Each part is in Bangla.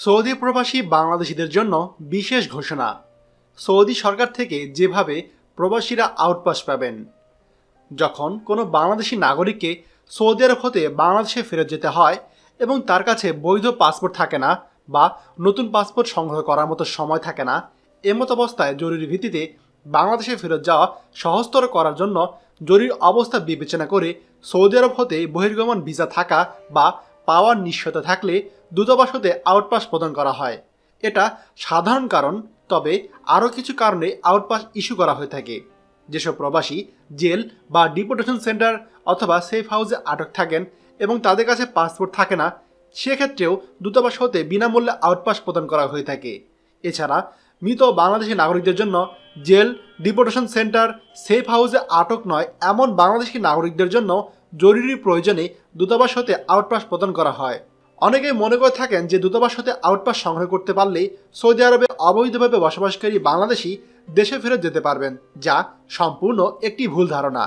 সৌদি প্রবাসী বাংলাদেশিদের জন্য বিশেষ ঘোষণা। সৌদি সরকার থেকে যেভাবে প্রবাসীরা আউটপাস পাবেন, যখন কোনো বাংলাদেশি নাগরিককে সৌদি আরব হতে বাংলাদেশে ফেরত যেতে হয় এবং তার কাছে বৈধ পাসপোর্ট থাকে না বা নতুন পাসপোর্ট সংগ্রহ করার মতো সময় থাকে না এমত অবস্থায় জরুরি ভিত্তিতে বাংলাদেশে ফেরত যাওয়া সহজতর করার জন্য জরুরি অবস্থা বিবেচনা করে সৌদি আরব হতে বহির্গমন ভিসা থাকা বা পাওয়ার নিশ্চয়তা থাকলে দূতাবাস হতে আউটপাস প্রদান করা হয়। এটা সাধারণ কারণ, তবে আরও কিছু কারণে আউটপাস ইস্যু করা হয়ে থাকে। যেসব প্রবাসী জেল বা ডিপোর্টেশন সেন্টার অথবা সেফ হাউসে আটক থাকেন এবং তাদের কাছে পাসপোর্ট থাকে না, সেক্ষেত্রেও দূতাবাস হতে বিনামূল্যে আউটপাস প্রদান করা হয়ে থাকে। এছাড়া মৃত বাংলাদেশি নাগরিকদের জন্য জেল, ডিপোর্টেশন সেন্টার, সেফ হাউসে আটক নয় এমন বাংলাদেশি নাগরিকদের জন্য জরুরি প্রয়োজনে দূতাবাস হতে আউটপাস প্রদান করা হয়। অনেকেই মনে করে থাকেন যে দূতাবাস হতে আউটপাস সংগ্রহ করতে পারলেই সৌদি আরবে অবৈধভাবে বসবাসকারী বাংলাদেশি দেশে ফেরত যেতে পারবেন, যা সম্পূর্ণ একটি ভুল ধারণা।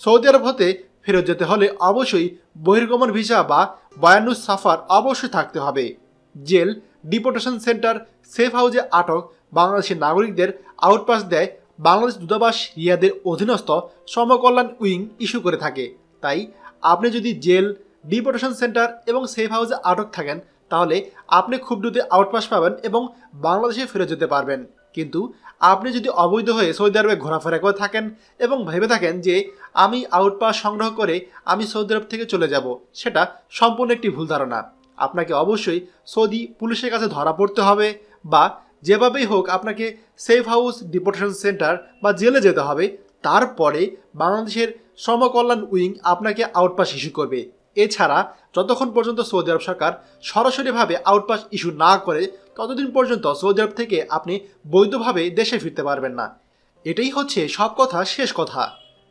সৌদি আরব হতে ফেরত যেতে হলে অবশ্যই বহির্গমন ভিসা বা বয়ানুস সাফার অবশ্যই থাকতে হবে। জেল, ডিপোর্টেশন সেন্টার, সেফ হাউসে আটক বাংলাদেশের নাগরিকদের আউটপাস দেয় বাংলাদেশ দূতাবাস রিয়াদের অধীনস্থ সমকল্যাণ উইং ইস্যু করে থাকে। তাই আপনি যদি জেল ডিপোর্টেশন সেন্টার এবং সেফ হাউসে আটক থাকেন, তাহলে আপনি খুব দ্রুত আউটপাস পাবেন এবং বাংলাদেশে ফিরে যেতে পারবেন। কিন্তু আপনি যদি অবৈধ হয়ে সৌদি আরবে ঘোরাফেরা করে থাকেন এবং ভেবে থাকেন যে আমি আউটপাস সংগ্রহ করে আমি সৌদি আরব থেকে চলে যাব, সেটা সম্পূর্ণ একটি ভুল ধারণা। আপনাকে অবশ্যই সৌদি পুলিশের কাছে ধরা পড়তে হবে বা যেভাবেই হোক আপনাকে সেফ হাউস ডিপোর্টেশন সেন্টার বা জেলে যেতে হবে। তারপরে বাংলাদেশের শ্রমকল্যাণ উইং আপনাকে আউটপাস ইস্যু করবে। এছাড়া যতক্ষণ পর্যন্ত সৌদি আরব সরকার সরাসরিভাবে আউটপাস ইস্যু না করে, ততদিন পর্যন্ত সৌদি আরব থেকে আপনি বৈধভাবে দেশে ফিরতে পারবেন না। এটাই হচ্ছে সব কথা, শেষ কথা।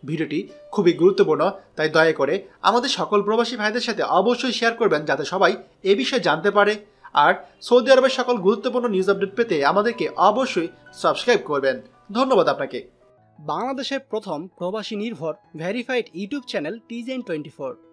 ভিডিওটি খুবই গুরুত্বপূর্ণ, তাই দয়া করে আমাদের সকল প্রবাসী ভাইদের সাথে অবশ্যই শেয়ার করবেন যাতে সবাই এ বিষয়ে জানতে পারে। আর সৌদি আরবের সকল গুরুত্বপূর্ণ নিউজ আপডেট পেতে আমাদেরকে অবশ্যই সাবস্ক্রাইব করবেন। ধন্যবাদ আপনাকে। বাংলাদেশের প্রথম প্রবাসী নির্ভর ভেরিফাইড ইউটিউব চ্যানেল টিজেন টোয়েন্টি ফোর